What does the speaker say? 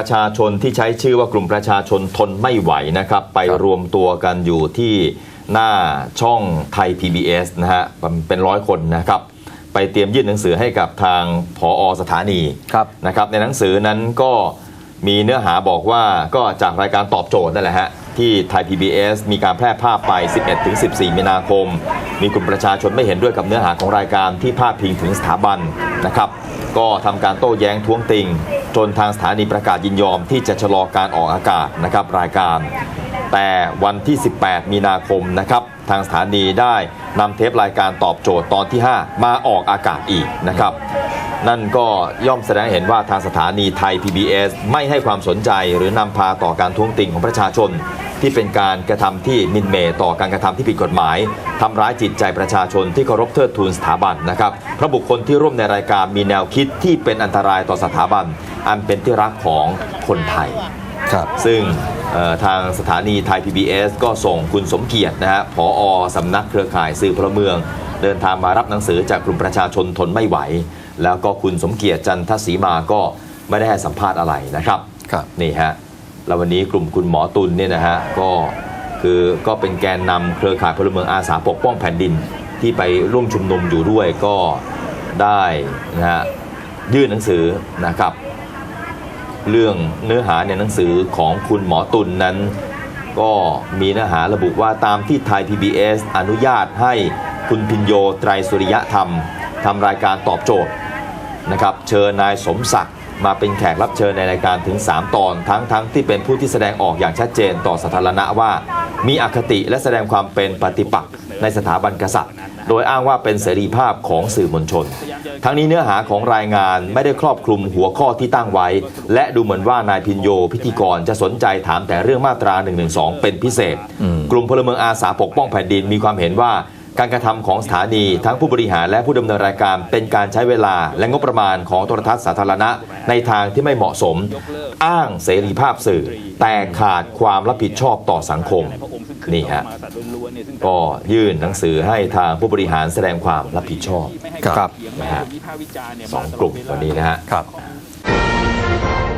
ประชาชนที่ใช้ชื่อว่ากลุ่มประชาชนทนไม่ไหวนะครับ ไปครับรวมตัวกันอยู่ที่หน้าช่องไทย PBS นะฮะเป็นร้อยคนนะครับ ไปเตรียมยื่นหนังสือให้กับทางผอสถานีครับนะครับ ในหนังสือนั้นก็มีเนื้อหาบอกว่าก็จากรายการตอบโจทย์นั่นแหละฮะ ที่ไทย PBS มีการแพร่ภาพไป 11-14 มีนาคม มีกลุ่มประชาชนไม่เห็นด้วยกับเนื้อหาของรายการที่พาดพิงถึงสถาบันนะครับ ก็ทำการโต้แย้งท้วงติง จนทางสถานีประกาศยินยอมที่จะชะลอการออกอากาศนะครับรายการ แต่วันที่ 18 มีนาคมนะครับทางสถานีได้นำเทปรายการตอบโจทย์ตอนที่ 5 มาออกอากาศอีกนะครับ นั่นก็ย่อมแสดงให้เห็นว่าทางสถานีไทย PBS ไม่ให้ความสนใจหรือนำพาต่อการท้วงติงของประชาชน ที่เป็นการกระทำที่หมินเหมต่อการกระทำที่ผิดกฎหมายทำร้ายจิตใจประชาชนที่เคารพเทิดทูนสถาบันนะครับเพราะบุคคลที่ร่วมในรายการมีแนวคิดที่เป็นอันตรายต่อสถาบัน อันเป็นที่รักของคนไทยครับซึ่งเอ่อทางสถานีไทย PBS ก็ส่งคุณสมเกียรตินะฮะผอสำนักเครือข่ายสื่อพลเมือง เดินทางมารับหนังสือจากกลุ่มประชาชนทนไม่ไหว แล้วก็คุณสมเกียรติจันทศรีมาก็ไม่ได้ให้สัมภาษณ์อะไรนะครับครับนี่ฮะแล้ววันนี้กลุ่มคุณหมอตุลเนี่ยนะฮะก็คือก็เป็นแกนนำเครือข่ายพลเมืองอาสาปกป้องแผ่นดินที่ไปร่วมชุมนุมอยู่ด้วยก็ได้นะฮะยื่นหนังสือนะครับ เรื่องเนื้อหาในหนังสือของคุณหมอตุลนนั้น ก็มีเนื้อหาระบุว่าตามที่ไทย PBS อนุญาตให้คุณพินโยไตรสุริยธรรมทำรายการตอบโจทย์ นะครับเชิญนายสมศักดิ์มาเป็นแขกรับเชิญในรายการถึง 3 ตอนทั้งทั้งที่เป็นผู้ที่แสดงออกอย่างชัดเจนต่อสาธารณะว่า มีอคติและแสดงความเป็นปฏิปักษ์ในสถาบันกษัตริย์ โดยอ้างว่าเป็นเสรีภาพของสื่อมวลชน ทั้งนี้เนื้อหาของรายงานไม่ได้ครอบคลุมหัวข้อที่ตั้งไว้ และดูเหมือนว่านายพินโยพิธีกรจะสนใจถามแต่เรื่องมาตรา1นึเป็นพิเศษอืมกลุ่มพลเมืองอาสาปกป้องแผ่นดินมีความเห็นว่า การกระทำของสถานีทั้งผู้บริหารและผู้ดำเนินรายการเป็นการใช้เวลาและงบประมาณของโทรทัศน์สาธารณะ ในทางที่ไม่เหมาะสม อ้างเสรีภาพสื่อ แต่ขาดความรับผิดชอบต่อสังคมนี่ฮะก็ยื่นหนังสือให้ทางผู้บริหารแสดงความรับผิดชอบครับนะฮะสองกลุ่มวันนี้นะฮะครับอ